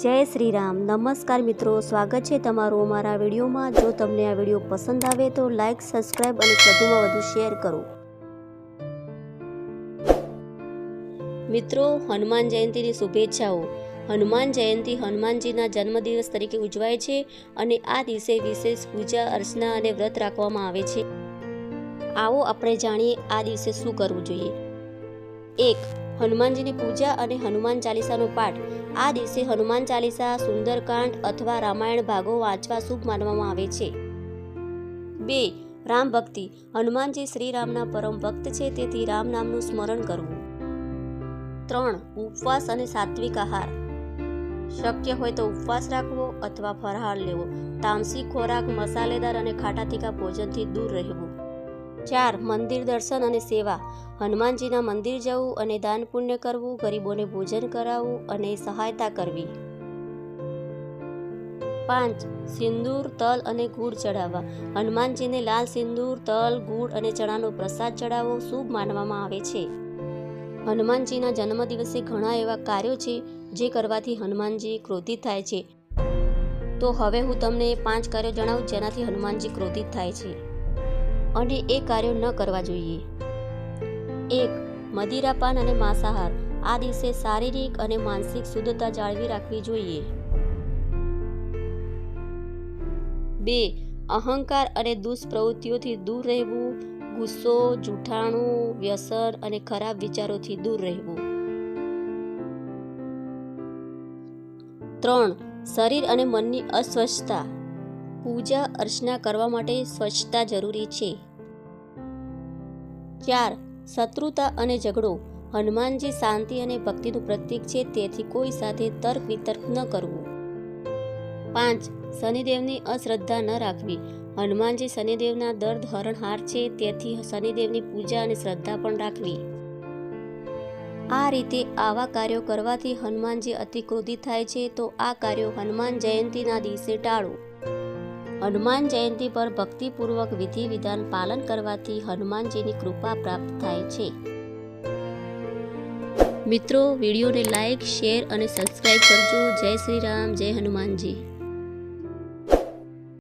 જય શ્રી રામ નમસ્કાર મિત્રો, સ્વાગત છે તમારું અમારા વિડીયોમાં. જો તમને આ વીડિયો પસંદ આવે તો લાઇક સબસ્ક્રાઈબ અને વધુમાં વધુ શેર કરો. મિત્રો, હનુમાન જયંતીની શુભેચ્છાઓ. હનુમાન જયંતી હનુમાનજીના જન્મદિવસ તરીકે ઉજવાય છે અને આ દિવસે વિશેષ પૂજા, અર્ચના અને વ્રત રાખવામાં આવે છે. આવો આપણે જાણીએ આ દિવસે શું કરવું જોઈએ. એક હનુમાનજીની પૂજા અને હનુમાન ચાલીસાનો પાઠ. આ દિવસે હનુમાન ચાલીસા, સુંદરકાંડ અથવા રામાયણ ભાગો વાંચવા શુભ માનવામાં આવે છે. બે, રામ ભક્તિ. હનુમાનજી શ્રી રામના પરમ ભક્ત છે, તેથી રામ નામનું સ્મરણ કરવું. ત્રણ, ઉપવાસ અને સાત્વિક આહાર. શક્ય હોય તો ઉપવાસ રાખવો અથવા ફરહાર લેવો. તામસી ખોરાક, મસાલેદાર અને ખાટા તીખા ભોજનથી દૂર રહેવું. ચાર, મંદિર દર્શન અને સેવા. હનુમાનજીના મંદિર જવું અને દાન પુણ્ય કરવું, ગરીબોને ભોજન કરાવવું અને સહાયતા કરવી. પાંચ, સિંદૂર, તલ અને ગુડ ચડાવવા હનુમાનજીને લાલ સિંદૂર, તલ, ગુડ અને ચણાનો પ્રસાદ ચડાવવો શુભ માનવામાં આવે છે. હનુમાનજીના જન્મદિવસે ઘણા એવા કાર્યો છે જે કરવાથી હનુમાનજી ક્રોધિત થાય છે. તો હવે હું તમને પાંચ કાર્યો જણાવું જેનાથી હનુમાનજી ક્રોધિત થાય છે. અને એ કાર્યો ન કરવા જોઈએ. એક, મદિરાપાન અને માંસાહાર. આ દિવસે શારીરિક અને માનસિક શુદ્ધતા જાળવી રાખવી જોઈએ. બે, અહંકાર અને દુષ્પ્રવૃત્તિઓથી દૂર રહેવું, ગુસ્સો, જૂઠાણું, વ્યસન અને ખરાબ વિચારોથી દૂર રહેવું. ત્રણ, શરીર અને મનની અસ્વસ્થતા. પૂજા અર્ચના કરવા માટે સ્વચ્છતા જરૂરી છે. ચાર, શત્રુતા અને ઝઘડો. હનુમાનજી શાંતિ અને ભક્તિનું પ્રતીક છે, તેથી કોઈ સાથે તર્ક વિતર્ક ન કરવું. પાંચ, શનિદેવની અશ્રદ્ધા ન રાખવી. હનુમાનજી શનિદેવના દર્દ હરણહાર છે, તેથી શનિદેવની પૂજા અને શ્રદ્ધા પણ રાખવી. આ રીતે આવા કાર્યો કરવાથી હનુમાનજી અતિ ક્રોધિત થાય છે, તો આ કાર્યો હનુમાન જયંતીના દિવસે ટાળો. હનુમાન જયંતી પર ભક્તિપૂર્વક વિધિ વિધાન પાલન કરવાથી હનુમાનજીની કૃપા પ્રાપ્ત થાય છે. મિત્રો, વિડીયોને લાઈક, શેર અને સબસ્ક્રાઈબ કરજો. જય શ્રી રામ, જય હનુમાનજી.